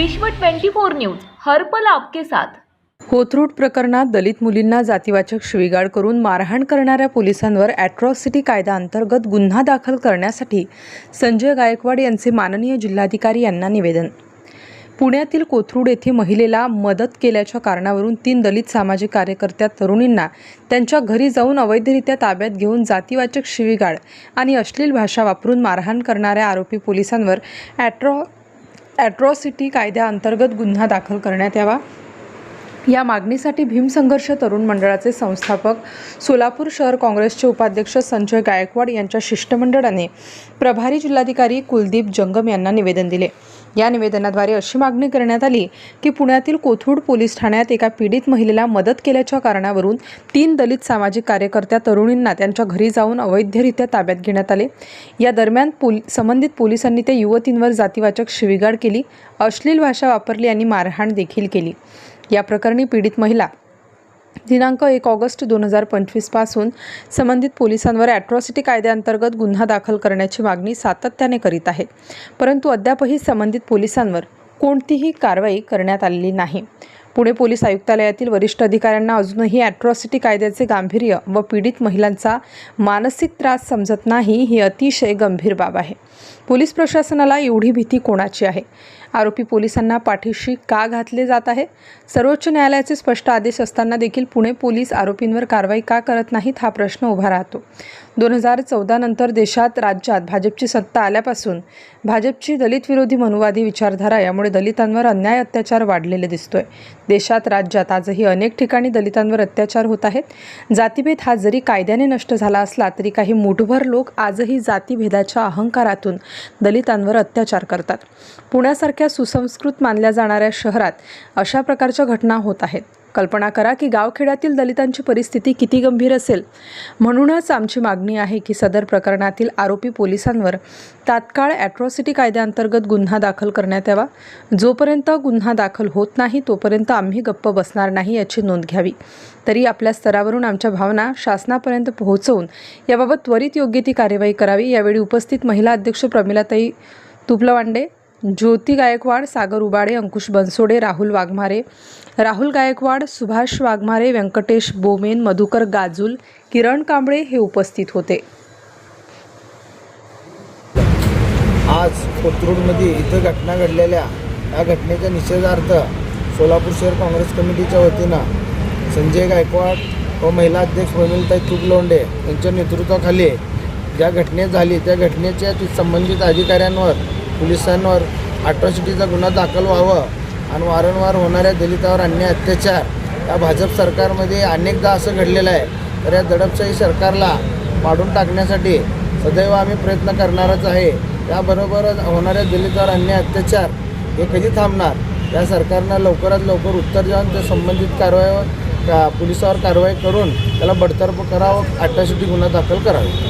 विश्व 24 न्यूज हरपल आपके साथ. कोथरूड प्रकरणात दलित मुलींना जातीवाचक शिवीगाळ करून मारहाण करणाऱ्या पोलिसांवर ॲट्रॉसिटी कायद्याअंतर्गत गुन्हा दाखल करण्यासाठी संजय गायकवाड यांचे माननीय जिल्हाधिकारी यांना निवेदन. पुण्यातील कोथरूड येथे महिलेला मदत केल्याच्या कारणावरून तीन दलित सामाजिक कार्यकर्त्या तरुणींना त्यांच्या घरी जाऊन अवैधरित्या ताब्यात घेऊन जातीवाचक शिवीगाळ आणि अश्लील भाषा वापरून मारहाण करणाऱ्या आरोपी पोलिसांवर ॲट्रॉ ॲट्रॉसिटी कायद्याअंतर्गत गुन्हा दाखल करण्यात यावा. या मागणीसाठी भीमसंघर्ष तरुण मंडळाचे संस्थापक सोलापूर शहर काँग्रेसचे उपाध्यक्ष संजय गायकवाड यांच्या शिष्टमंडळाने प्रभारी जिल्हाधिकारी कुलदीप जंगम यांना निवेदन दिले. या निवेदनाद्वारे अशी मागणी करण्यात आली की पुण्यातील कोथरूड पोलीस ठाण्यात एका पीडित महिलेला मदत केल्याच्या कारणावरून तीन दलित सामाजिक कार्यकर्त्या तरुणींना त्यांच्या घरी जाऊन अवैधरित्या ताब्यात घेण्यात आले. या दरम्यान पोल संबंधित पोलिसांनी त्या युवतींवर जातीवाचक शिवीगाळ केली. अश्लील भाषा वापरली आणि मारहाण देखील केली. या प्रकरणी पीडित महिला दिनांक एक ऑगस्ट दोन हजार पंचवीसपासून संबंधित पोलिसांवर ॲट्रॉसिटी कायद्याअंतर्गत गुन्हा दाखल करण्याची मागणी सातत्याने करीत आहेत परंतु अद्यापही संबंधित पोलिसांवर कोणतीही कारवाई करण्यात आलेली नाही. पुणे पोलीस आयुक्तालयातील वरिष्ठ अधिकाऱ्यांना अजूनही ॲट्रॉसिटी कायद्याचे गांभीर्य व पीडित महिलांचा मानसिक त्रास समजत नाही ही अतिशय गंभीर बाब आहे. पोलीस प्रशासनाला एवढी भीती कोणाची आहे? आरोपी पोलिसांना पाठीशी का घातले जात आहे? सर्वोच्च न्यायालयाचे स्पष्ट आदेश असताना देखील पुणे पोलीस आरोपींवर कारवाई का करत नाहीत हा प्रश्न उभा राहतो. दोन हजार चौदा नंतर देशात राज्यात भाजपची सत्ता आल्यापासून भाजपची दलित विरोधी मनुवादी विचारधारा यामुळे दलितांवर अन्याय अत्याचार वाढलेले दिसतोय. देशात राज्यात आजही अनेक ठिकाणी दलितांवर अत्याचार होत आहेत. जातीभेद हा जरी कायद्याने नष्ट झाला असला तरी काही मुठभर लोक आजही जातीभेदाच्या अहंकारातून दलितांवर अत्याचार करतात. पुण्यासारख्या सुसंस्कृत मानल्या जाणाऱ्या शहरात अशा प्रकारच्या घटना होत आहेत. कल्पना करा की गावखेड्यातील दलितांची परिस्थिती किती गंभीर असेल. म्हणूनच आमची मागणी आहे की सदर प्रकरणातील आरोपी पोलिसांवर तात्काळ ॲट्रॉसिटी कायद्याअंतर्गत गुन्हा दाखल करण्यात यावा. जोपर्यंत गुन्हा दाखल होत नाही तोपर्यंत आम्ही गप्प बसणार नाही याची नोंद घ्यावी. तरी आपल्या स्तरावरून आमच्या भावना शासनापर्यंत पोहोचवून याबाबत त्वरित योग्य ती कार्यवाही करावी. यावेळी उपस्थित महिला अध्यक्ष प्रमिलाताई तुपलवांडे ज्योती गायकवाड सागर उबाडे अंकुश बनसोडे राहुल वाघमारे. राहुल गायकवाड सुभाष वाघमारे व्यंकटेश बोमेन मधुकर गाजूल किरण कांबळे हे उपस्थित होते. आज कोथरूडमध्ये इथं घटना घडलेल्या या घटनेच्या निषेधार्थ सोलापूर शहर काँग्रेस कमिटीच्या वतीनं संजय गायकवाड व महिला अध्यक्ष प्रमिलताई तुपलोंडे यांच्या नेतृत्वाखाली ज्या घटने झाली त्या घटनेच्या संबंधित अधिकाऱ्यांवर पोलिसांवर अट्रॉसिटीचा गुन्हा दाखल व्हावं आणि वारंवार होणाऱ्या दलितावर अन्याय अत्याचार या भाजप सरकारमध्ये अनेकदा असं घडलेलं आहे. तर या दडपशाही सरकारला पाडून टाकण्यासाठी सदैव आम्ही प्रयत्न करणारच आहे. त्याबरोबरच होणाऱ्या दलितावर अन्याय अत्याचार हे कधी थांबणार? या सरकारनं लवकरात लवकर उत्तर देऊन त्या संबंधित कारवाईवर का पोलिसावर कारवाई करून त्याला बडतर्फ करावं? अट्रॉसिटी गुन्हा दाखल करावा.